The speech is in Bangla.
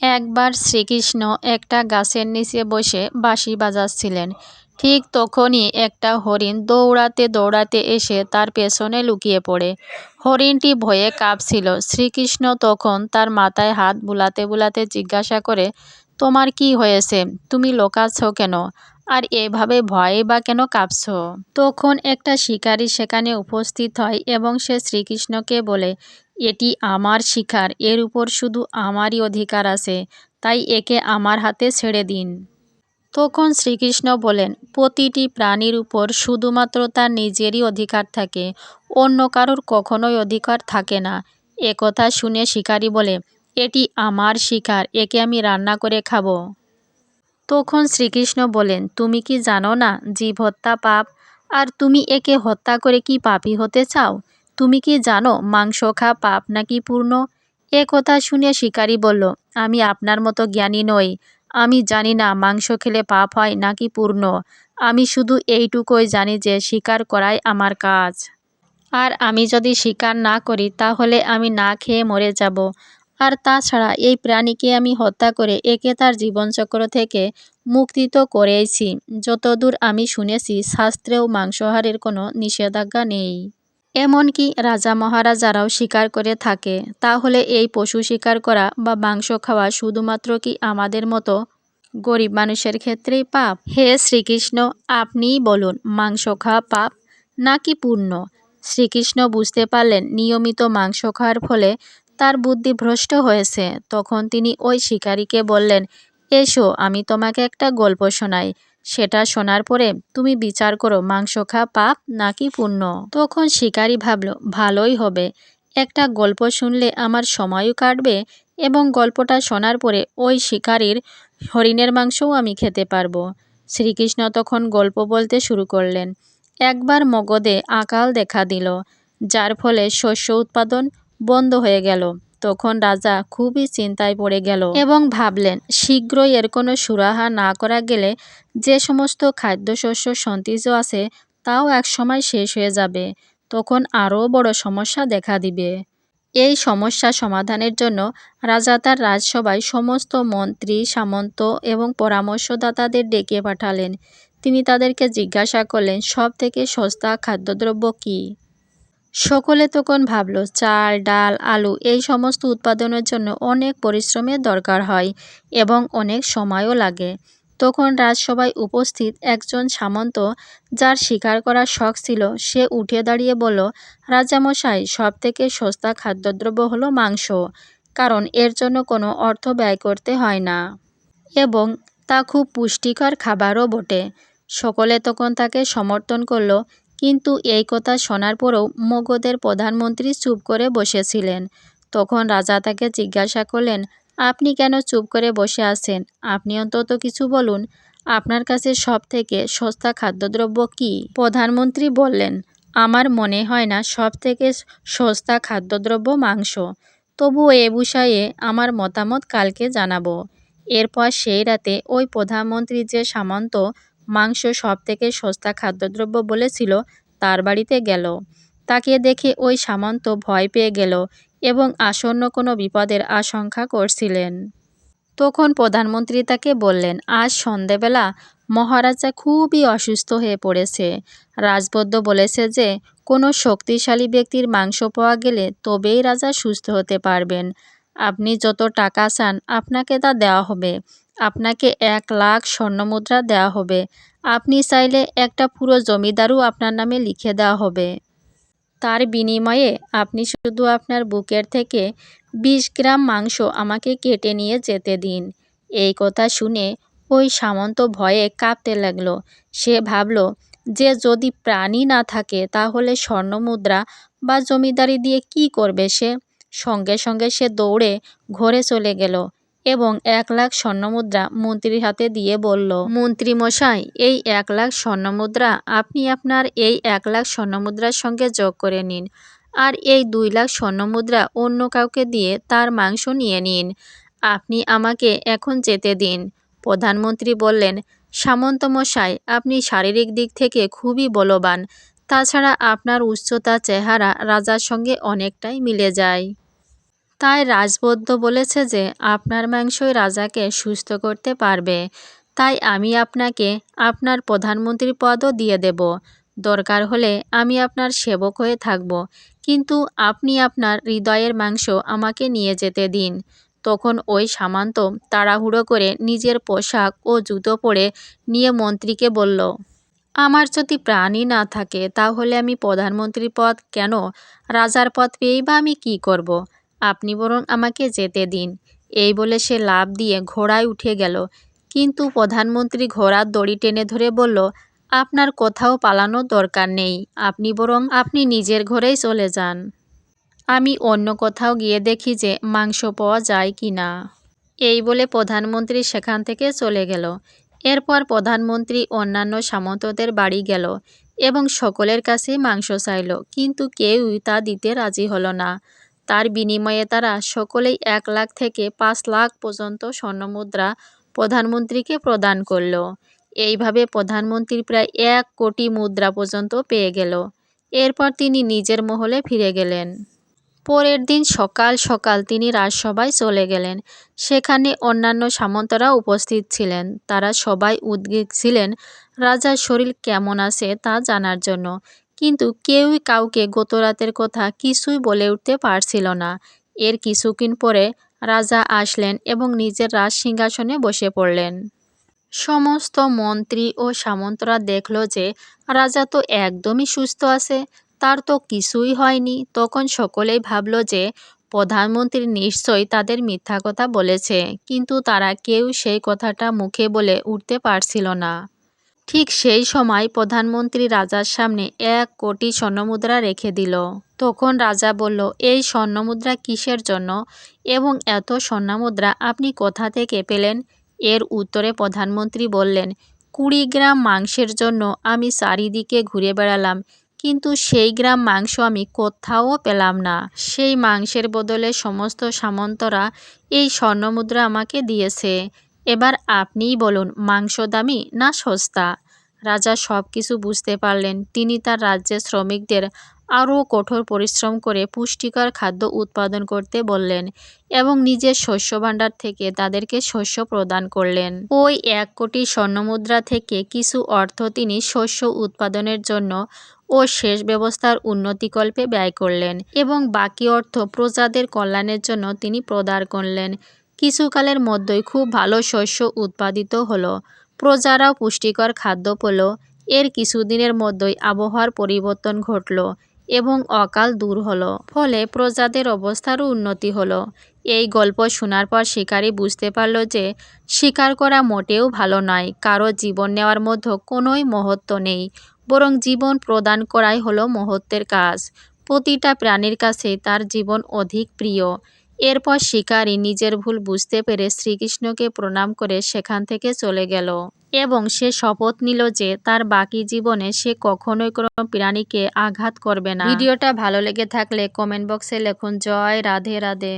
একবার শ্রীকৃষ্ণ একটা গাছের নিচে বসে বাঁশি বাজাচ্ছিলেন। ঠিক তখনই একটা হরিণ দৌড়াতে দৌড়াতে এসে তার পেছনে লুকিয়ে পড়ে। হরিণটি ভয়ে কাঁপছিল। শ্রীকৃষ্ণ তখন তার মাথায় হাত বুলাতে বুলাতে জিজ্ঞাসা করে, তোমার কি হয়েছে? তুমি লোকাচ্ছ কেন? আর এভাবে ভয়ে বা কেন কাঁপছ? তখন একটা শিকারী সেখানে উপস্থিত হয় এবং সে শ্রীকৃষ্ণকে বলে এটি আমার শিকার এর উপর শুধু আমারই অধিকার আছে, তাই একে আমার হাতে ছেড়ে দিন। তখন শ্রীকৃষ্ণ বলেন, প্রতিটি প্রাণীর উপর শুধুমাত্র তার নিজেরই অধিকার থাকে, অন্য কারোর কখনোই অধিকার থাকে না। একথা শুনে শিকারী বলে, এটি আমার শিকার একে আমি রান্না করে খাব। তখন শ্রীকৃষ্ণ বলেন, তুমি কি জানো না, জীব হত্যা পাপ, আর তুমি একে হত্যা করে কি পাপী হতে চাও? তুমি কি জানো মাংস খা, পাপ নাকি পূর্ণ? এ কথা শুনে শিকারী বলল, আমি আপনার মতো জ্ঞানী নই। আমি জানি না মাংস খেলে পাপ হয় নাকি পূর্ণ। আমি শুধু এইটুকুই জানি যে শিকার করাই আমার কাজ। আর আমি যদি শিকার না করি, তাহলে আমি না খেয়ে মরে যাব। আর তাছাড়া এই প্রাণীকে আমি হত্যা করে একে তার জীবনচক্র থেকে মুক্তি তো করেইছি যতদূর আমি শুনেছি, শাস্ত্রেও মাংসাহারের কোনো নিষেধাজ্ঞা নেই। এমনকি রাজা মহারাজারাও শিকার করে থাকে, তাহলে এই পশু শিকার করা বা মাংস খাওয়া শুধুমাত্র কি আমাদের মতো গরিব মানুষের ক্ষেত্রেই পাপ? হে শ্রীকৃষ্ণ, আপনিই বলুন, মাংস খাওয়া পাপ নাকি পূর্ণ? শ্রীকৃষ্ণ বুঝতে পারলেন, নিয়মিত মাংস খাওয়ার ফলে তার বুদ্ধি ভ্রষ্ট হয়েছে। তখন তিনি ওই শিকারীকে বললেন, এসো, আমি তোমাকে একটা গল্প শোনাই। সেটা শোনার পরে তুমি বিচার করো, মাংস খা পাপ নাকি পুণ্য। তখন শিকারী ভাবল, ভালোই হবে। একটা গল্প শুনলে আমার সময়ও কাটবে এবং গল্পটা শোনার পরে ওই শিকারীর হরিণের মাংসও আমি খেতে পারব। শ্রীকৃষ্ণ তখন গল্প বলতে শুরু করলেন। একবার মগধে আকাল দেখা দিল, যার ফলে শস্য উৎপাদন বন্ধ হয়ে গেল। তখন রাজা খুবই চিন্তায় পড়ে গেল এবং ভাবলেন, শীঘ্রই এর কোনো সুরাহা না করা গেলে যে সমস্ত খাদ্যশস্য সন্তিজ আছে তাও এক সময় শেষ হয়ে যাবে। তখন আরও বড় সমস্যা দেখা দিবে। এই সমস্যা সমাধানের জন্য রাজা তার রাজসভায় সমস্ত মন্ত্রী, সামন্ত এবং পরামর্শদাতাদের ডেকে পাঠালেন। তিনি তাদেরকে জিজ্ঞাসা করলেন সব থেকে সস্তা খাদ্যদ্রব্য কী? সকলে তখন ভাবল, চাল, ডাল, আলু এই সমস্ত উৎপাদনের জন্য অনেক পরিশ্রমের দরকার হয় এবং অনেক সময়ও লাগে। তখন রাজসভায় উপস্থিত একজন সামন্ত, যার শিকার করার শখ ছিল, সে উঠে দাঁড়িয়ে বলল, রাজামশাই সব থেকে সস্তা খাদ্যদ্রব্য হলো মাংস, কারণ এর জন্য কোনো অর্থ ব্যয় করতে হয় না। এবং তা খুব পুষ্টিকর খাবারও বটে। সকলে তখন তাকে সমর্থন করল কিন্তু এই কথা শোনার পরেও মগধের প্রধানমন্ত্রী চুপ করে বসেছিলেন। তখন রাজা তাকে জিজ্ঞাসা করলেন, আপনি কেন চুপ করে বসে আছেন? আপনি অন্তত কিছু বলুন। আপনার কাছে সব থেকে সস্তা খাদ্যদ্রব্য কি? প্রধানমন্ত্রী বললেন, আমার মনে হয় না সব থেকে সস্তা খাদ্যদ্রব্য মাংস। তবু এ বিষয়ে আমার মতামত কালকে জানাব। এরপর সেই রাতে ওই প্রধানমন্ত্রী যে সামন্ত মাংস সব থেকে সস্তা খাদ্যদ্রব্য বলেছিল, তার বাড়িতে গেল। তাকে দেখে ওই সামন্ত ভয় পেয়ে গেল এবং আসন্ন কোনো বিপদের আশঙ্কা করছিলেন। তখন প্রধানমন্ত্রী তাকে বললেন, আজ সন্ধেবেলা মহারাজা খুবই অসুস্থ হয়ে পড়েছে। রাজবদ্ধ বলেছে যে, কোনো শক্তিশালী ব্যক্তির মাংস পাওয়া গেলে তবেই রাজা সুস্থ হতে পারবেন। আপনি যত টাকা চান, আপনাকে তা দেওয়া হবে। আপনাকে এক লাখ স্বর্ণমুদ্রা দেওয়া হবে। আপনি চাইলে একটা পুরো জমিদারও আপনার নামে লিখে দেওয়া হবে। তার বিনিময়ে আপনি শুধু আপনার বুকের থেকে বিশ গ্রাম মাংস আমাকে কেটে নিয়ে যেতে দিন। এই কথা শুনে ওই সামন্ত ভয়ে কাঁপতে লাগল। সে ভাবল, যে যদি প্রাণী না থাকে, তাহলে স্বর্ণমুদ্রা বা জমিদারি দিয়ে কি করবে সে? সঙ্গে সঙ্গে সে দৌড়ে ঘরে চলে গেল। এবং এক লাখ স্বর্ণমুদ্রা মন্ত্রীর হাতে দিয়ে বলল মন্ত্রী মশাই এই এক লাখ স্বর্ণমুদ্রা আপনি আপনার এই এক লাখ স্বর্ণমুদ্রার সঙ্গে যোগ করে নিন। আর এই দুই লাখ স্বর্ণমুদ্রা অন্য কাউকে দিয়ে তার মাংস নিয়ে নিন। আপনি আমাকে এখন যেতে দিন। প্রধানমন্ত্রী বললেন সামন্ত মশাই আপনি শারীরিক দিক থেকে খুবই বলবান। তাছাড়া আপনার উচ্চতা, চেহারা রাজার সঙ্গে অনেকটাই মিলে যায়। তাই রাজবৈদ্য বলেছে যে, আপনার মাংসই রাজাকে সুস্থ করতে পারবে। তাই আমি আপনাকে আপনার প্রধানমন্ত্রী পদও দিয়ে দেব। দরকার হলে আমি আপনার সেবক হয়ে থাকব। কিন্তু আপনি আপনার হৃদয়ের মাংস আমাকে নিয়ে যেতে দিন। তখন ওই সামান্ত তাড়াহুড়ো করে নিজের পোশাক ও জুতো পরে নিয়ে মন্ত্রীকে বলল, আমার যদি প্রাণই না থাকে, তাহলে আমি প্রধানমন্ত্রী পদ কেন? রাজার পদ পেয়েই বা আমি কী করব। আপনি বরং আমাকে যেতে দিন। এই বলে সে লাভ দিয়ে ঘোড়ায় উঠে গেল। কিন্তু প্রধানমন্ত্রী ঘোড়ার দড়ি টেনে ধরে বলল, আপনার কোথাও পালানোর দরকার নেই। আপনি বরং আপনি নিজের ঘরেই চলে যান। আমি অন্য কোথাও গিয়ে দেখি যে মাংস পাওয়া যায় কি না। এই বলে প্রধানমন্ত্রী সেখান থেকে চলে গেল। এরপর প্রধানমন্ত্রী অন্যান্য সামন্তদের বাড়ি গেল এবং সকলের কাছে মাংস চাইল। কিন্তু কেউই তা দিতে রাজি হলো না। তার বিনিময়ে তারা সকলেই এক লাখ থেকে পাঁচ লাখ পর্যন্ত স্বর্ণমুদ্রা প্রধানমন্ত্রীকে প্রদান করল। এইভাবে প্রধানমন্ত্রী প্রায় এক কোটি মুদ্রা পর্যন্ত পেয়ে গেল। এরপর তিনি নিজের মহলে ফিরে গেলেন। পরের দিন সকাল সকাল তিনি রাজসভায় চলে গেলেন। সেখানে অন্যান্য সামন্তরা উপস্থিত ছিলেন। তারা সবাই উদ্গ্রীব ছিলেন, রাজার শরীর কেমন আছে তা জানার জন্য। কিন্তু কেউই কাউকে গতরাতের কথা কিছুই বলে উঠতে পারছিল না। এর কিছুক্ষণ পরে রাজা আসলেন এবং নিজের রাজ সিংহাসনে বসে পড়লেন। সমস্ত মন্ত্রী ও সামন্তরা দেখল যে রাজা তো একদমই সুস্থ আছে, তার তো কিছুই হয়নি। তখন সকলেই ভাবল যে প্রধানমন্ত্রী নিশ্চয়ই তাদের মিথ্যা কথা বলেছে, কিন্তু তারা কেউ সেই কথাটা মুখে বলে উঠতে পারছিল না। ঠিক সেই সময় প্রধানমন্ত্রী রাজার সামনে এক কোটি স্বর্ণমুদ্রা রেখে দিল। তখন রাজা বলল, এই স্বর্ণমুদ্রা কিসের জন্য এবং এত স্বর্ণমুদ্রা আপনি কোথা থেকে পেলেন? এর উত্তরে প্রধানমন্ত্রী বললেন, কুড়ি গ্রাম মাংসের জন্য আমি চারিদিকে ঘুরে বেড়ালাম, কিন্তু সেই গ্রাম মাংস আমি কোথাও পেলাম না। সেই মাংসের বদলে সমস্ত সামন্তরা এই স্বর্ণমুদ্রা আমাকে দিয়েছে। এবার আপনিই বলুন, মাংস দামি না সস্তা? রাজা সব কিছু বুঝতে পারলেন। তিনি তার রাজ্যের শ্রমিকদের আরও কঠোর পরিশ্রম করে পুষ্টিকর খাদ্য উৎপাদন করতে বললেন এবং নিজের শস্য ভাণ্ডার থেকে তাদেরকে শস্য প্রদান করলেন। ওই এক কোটি স্বর্ণমুদ্রা থেকে কিছু অর্থ তিনি শস্য উৎপাদনের জন্য ও শেষ ব্যবস্থার উন্নতিকল্পে ব্যয় করলেন এবং বাকি অর্থ প্রজাদের কল্যাণের জন্য তিনি প্রদান করলেন। কিছুকালের মধ্যেই খুব ভালো শস্য উৎপাদিত হলো। প্রজারাও পুষ্টিকর খাদ্য পেল। এর কিছুদিনের মধ্যেই আবহাওয়ার পরিবর্তন ঘটল এবং অকাল দূর হলো। ফলে প্রজাদের অবস্থারও উন্নতি হলো। এই গল্প শোনার পর শিকারী বুঝতে পারল যে শিকার করা মোটেও ভালো নয়। কারও জীবন নেওয়ার মধ্যে কোনোই মহত্ব নেই। বরং জীবন প্রদান করাই হলো মহত্বের কাজ। প্রতিটা প্রাণীর কাছে তার জীবন অধিক প্রিয়। এরপর শিকারী নিজের ভুল বুঝতে পেরে শ্রীকৃষ্ণকে প্রণাম করে সেখান থেকে চলে গেল। এবং সে শপথ নিল যে তার বাকি জীবনে সে কখনোই কোনো প্রাণীকে আঘাত করবে না। ভিডিওটা ভালো লেগে থাকলে কমেন্ট বক্সে লিখুন। জয় রাধে রাধে।